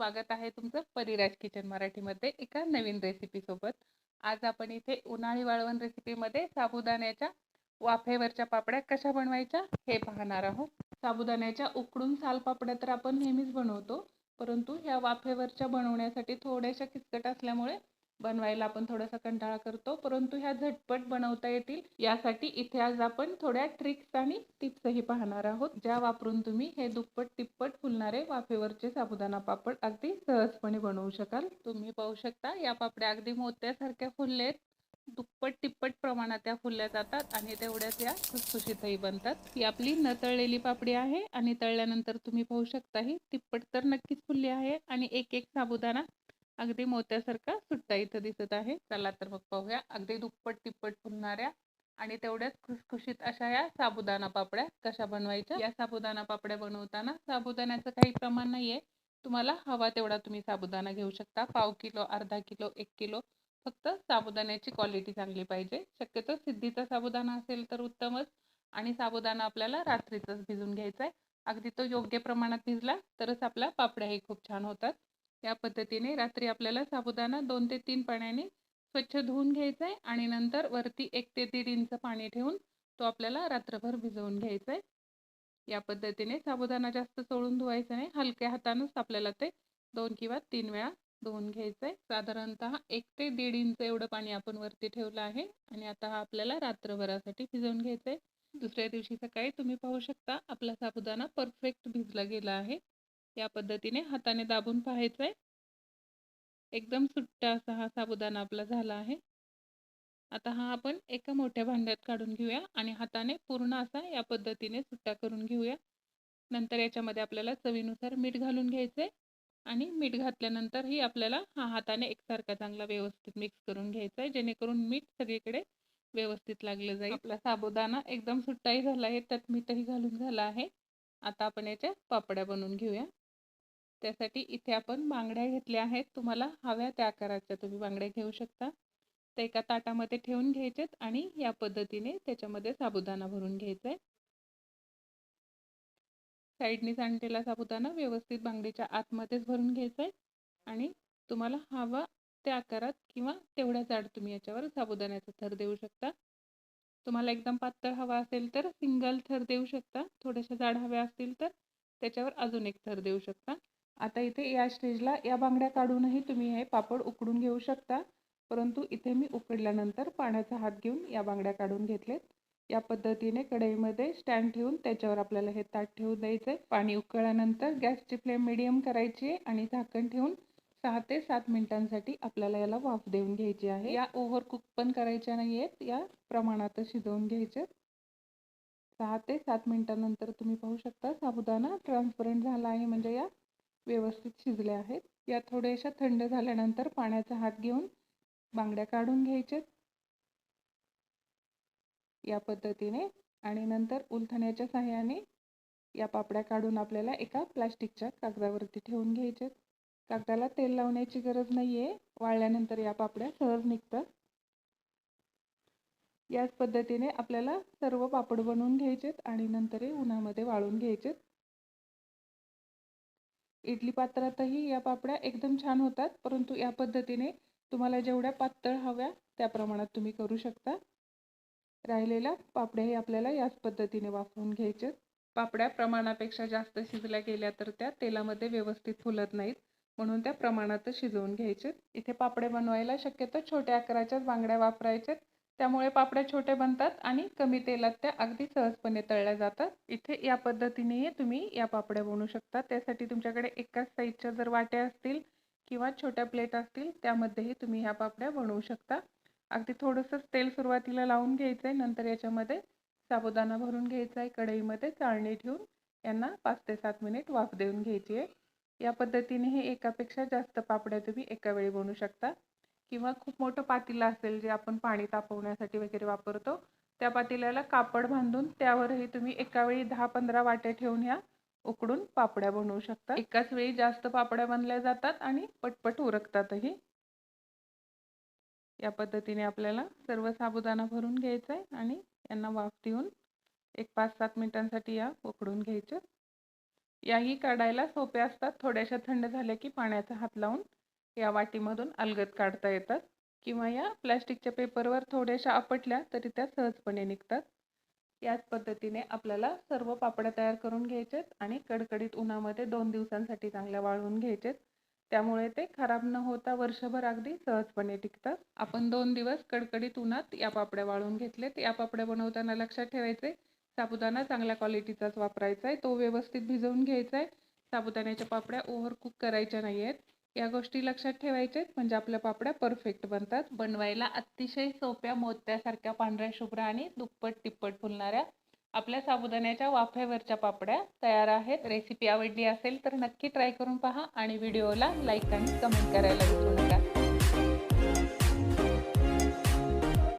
स्वागत आहे तुमचं परिराज किचन मराठीमध्ये एका नवीन रेसिपीसोबत आज आपण इथे उन्हाळी वाळवण रेसिपीमध्ये साबुदाण्याच्या वाफेवरच्या पापड्या कशा बनवायच्या हे पाहणार आहोत. साबुदाण्याच्या उकडून सालपापड्या तर आपण नेहमीच बनवतो परंतु ह्या वाफेवरच्या बनवण्यासाठी थोड्याशा किचकट असल्यामुळे बनवायला आपण थोडासा कंटाळा करतो. परंतु ह्या झटपट बनवता येतील. यासाठी इथे आज आपण थोड्या ट्रिक्स आणि टिप्सही पाहणार आहोत. ज्या वापरून तुम्ही हे दुप्पट तिप्पट फुलणारे वाफेवरचे साबुदाणा पापड अगदी सहजपणे बनवू शकाल. तुम्ही पाहू शकता या पापड्या अगदी मोत्यासारख्या फुललेत दुप्पट तिप्पट प्रमाणात त्या फुलल्या जातात आणि तेवढ्याच या खुसखुशीतही बनतात. ही आपली न तळलेली पापडी आहे आणि तळल्यानंतर तुम्ही पाहू शकता ही तिप्पट तर नक्कीच फुलली आहे. आणि एक एक साबुदाणा अगदी मोत्यासारखा सुट्टा इथं दिसत आहे. चला तर मग पाहूया. अगदी दुप्पट तिप्पट फुलणाऱ्या आणि तेवढ्याच खुसखुशीत अशा या साबुदाणा पापड्या कशा बनवायच्या? या साबुदाणा पापड्या बनवताना साबुदाण्याचं काही प्रमाण नाहीये. तुम्हाला हवा तेवढा तुम्ही साबुदाणा घेऊ शकता. पाव किलो अर्धा किलो एक किलो फक्त साबुदाण्याची क्वालिटी चांगली पाहिजे. शक्यतो सिद्धीचा साबुदाणा असेल तर उत्तमच आणि साबुदाणा आपल्याला रात्रीचाच भिजून घ्यायचा आहे अगदी तो योग्य प्रमाणात भिजला तरच आपल्या पापड्याही खूप छान होतात. या पद्धतीने रात्री आपल्याला साबुदाणा दोन ते तीन पाण्याने स्वच्छ धुवून घ्यायचा आहे आणि नंतर वरती एक ते दीड इंच पाणी ठेवून तो आपल्याला रात्रभर भिजवून घ्यायचा आहे या पद्धतीने साबुदाणा जास्त चोळून धुवायचा नाही. हलक्या हातानंच आपल्याला ते दोन किंवा तीन वेळा धुवून घ्यायचं आहे साधारणतः एक ते दीड इंच एवढं पाणी आपण वरती ठेवलं आहे आणि आता हा आपल्याला रात्रभरासाठी भिजवून घ्यायचं आहे दुसऱ्या दिवशी सकाळी तुम्ही पाहू शकता आपला साबुदाणा परफेक्ट भिजला गेला आहे. या पद्धतीने हाताने दाबून पाहायचं आहे एकदम सुट्टा असा हा साबुदाणा आपला झाला आहे. आता हा आपण एका मोठ्या भांड्यात काढून घेऊया आणि हाताने पूर्ण असा या पद्धतीने सुट्टा करून घेऊया. नंतर याच्यामध्ये आपल्याला चवीनुसार मीठ घालून घ्यायचं आहे आणि मीठ घातल्यानंतरही आपल्याला हा हाताने एकसारखा चांगला व्यवस्थित मिक्स करून घ्यायचा आहे जेणेकरून मीठ सगळीकडे व्यवस्थित लागलं जाईल. आपला साबुदाणा एकदम सुट्टाही झाला आहे त्यात मीठही घालून झाला आहे. आता आपण याच्या पापड्या बनवून घेऊया. त्यासाठी इथे आपण बांगड्या घेतल्या आहेत. तुम्हाला हव्या त्या आकाराच्या तुम्ही बांगड्या घेऊ शकता. त्या एका ताटामध्ये ठेवून घ्यायचेत आणि या पद्धतीने त्याच्यामध्ये साबुदाणा भरून घ्यायचा आहे साईडनी सांडलेला साबुदाणा व्यवस्थित बांगडीच्या आतमध्येच भरून घ्यायचा आहे आणि तुम्हाला हवा त्या आकारात किंवा तेवढ्या जाड तुम्ही याच्यावर साबुदाण्याचा थर देऊ शकता. तुम्हाला एकदम पातळ हवा असेल तर सिंगल थर देऊ शकता. थोड्याशा जाड हव्या असतील तर त्याच्यावर अजून एक थर देऊ शकता. आता इथे या स्टेजला या बांगड्या काढूनही तुम्ही हे पापड उकडून घेऊ शकता. परंतु इथे मी उकडल्यानंतर पाण्याचा हात घेऊन या बांगड्या काढून घेतलेत. या पद्धतीने कढईमध्ये स्टँड ठेवून त्याच्यावर आपल्याला हे ताट ठेवून द्यायचं आहे पाणी उकळल्यानंतर गॅसची फ्लेम मिडियम करायची आहे आणि झाकण ठेवून सहा ते सात मिनिटांसाठी आपल्याला याला वाफ देऊन घ्यायची आहे. या ओव्हर कुक पण करायच्या नाही आहेत या प्रमाणात शिजवून घ्यायचे. सहा ते सात मिनिटांनंतर तुम्ही पाहू शकता साबुदाणा ट्रान्सपरंट झाला आहे. म्हणजे या व्यवस्थित शिजल्या आहेत. या थोड्याशा थंड झाल्यानंतर पाण्याचा हात घेऊन बांगड्या काढून घ्यायच्यात. या पद्धतीने आणि नंतर उलथण्याच्या सहाय्याने या पापड्या काढून आपल्याला एका प्लास्टिकच्या कागदावरती ठेवून घ्यायच्यात. कागदाला तेल लावण्याची गरज नाही आहे वाळल्यानंतर या पापड्या सहज निघतात. याच पद्धतीने आपल्याला सर्व पापड बनवून घ्यायचेत आणि नंतर उन्हामध्ये वाळून घ्यायचेत. इडली पात्रातही या पापड्या एकदम छान होतात परंतु या पद्धतीने तुम्हाला जेवढ्या पातळ हव्या त्या प्रमाणात तुम्ही करू शकता. राहिलेल्या पापड्याही आपल्याला याच पद्धतीने वाफवून घ्यायचे पापड्या प्रमाणापेक्षा जास्त शिजल्या गेल्या तर त्या तेलामध्ये व्यवस्थित फुलत नाहीत म्हणून त्या प्रमाणातच शिजवून घ्यायचे इथे पापडे बनवायला शक्यतो छोट्या आकाराच्याच बांगड्या वापरायच्यात त्यामुळे पापड्या छोटे बनतात आणि कमी तेलात त्या अगदी सहजपणे तळल्या जातात. इथे या पद्धतीने तुम्ही या पापड्या बनवू शकता. त्यासाठी तुमच्याकडे एकाच साईजच्या जर वाट्या असतील किंवा छोट्या प्लेट असतील त्यामध्येही तुम्ही ह्या पापड्या बनवू शकता. अगदी थोडंसंच तेल सुरुवातीला लावून घ्यायचं आहे नंतर याच्यामध्ये साबुदाणा भरून घ्यायचा आहे कढईमध्ये चाळणी ठेवून यांना पाच ते सात मिनिट वाफ देऊन घ्यायची आहे. या पद्धतीने हे एकापेक्षा जास्त पापड्या तुम्ही एका वेळी बनवू शकता. किंवा खूप मोठं पातेलं असेल जे आपण पाणी तापवण्यासाठी वगैरे वापरतो त्या पातेल्याला कापड बांधून त्यावरही तुम्ही एका वेळी दहा पंधरा वाट्या ठेवून ह्या उकडून पापड्या बनवू शकता. एकाच वेळी जास्त पापड्या बनल्या जातात आणि पटपट उरकतातही. या पद्धतीने आपल्याला सर्व साबुदाणा भरून घ्यायचा आहे आणि यांना वाफ देऊन एक पाच सात मिनिटांसाठी या उकडून घ्यायचं. याही काढायला सोप्या असतात. थोड्याशा थंड झाल्या की पाण्याचा हात लावून या वाटीमधून अलगद काढता येतात किंवा या प्लॅस्टिकच्या पेपरवर थोड्याशा आपटल्या तरी त्या सहजपणे निघतात. याच पद्धतीने आपल्याला सर्व पापड्या तयार करून घ्यायचेत आणि कडकडीत उन्हामध्ये दोन दिवसांसाठी चांगल्या वाळवून घ्यायचेत. त्यामुळे ते खराब न होता वर्षभर अगदी सहजपणे टिकतात. आपण दोन दिवस कडकडीत उन्हात या पापड्या वाळवून घेतलेत. या पापड्या बनवताना लक्षात ठेवायचे साबुदाणा चांगल्या क्वालिटीचाच वापरायचा आहे तो व्यवस्थित भिजवून घ्यायचा आहे साबुदाण्याच्या पापड्या ओव्हर कुक करायच्या नाही आहेत या गोष्टी लक्षात ठेवायच्या म्हणजे आपल्या पापड्या परफेक्ट बनतात. बनवायला अतिशय सोप्या मोत्यासारख्या पांढऱ्या शुभ्र आणि दुप्पट तिप्पट फुलणाऱ्या आपल्या साबुदाण्याच्या वाफेवरच्या पापड्या तयार आहेत. रेसिपी आवडली असेल तर नक्की ट्राय करून पहा आणि व्हिडिओला लाईक आणि कमेंट करायला विसरू नका.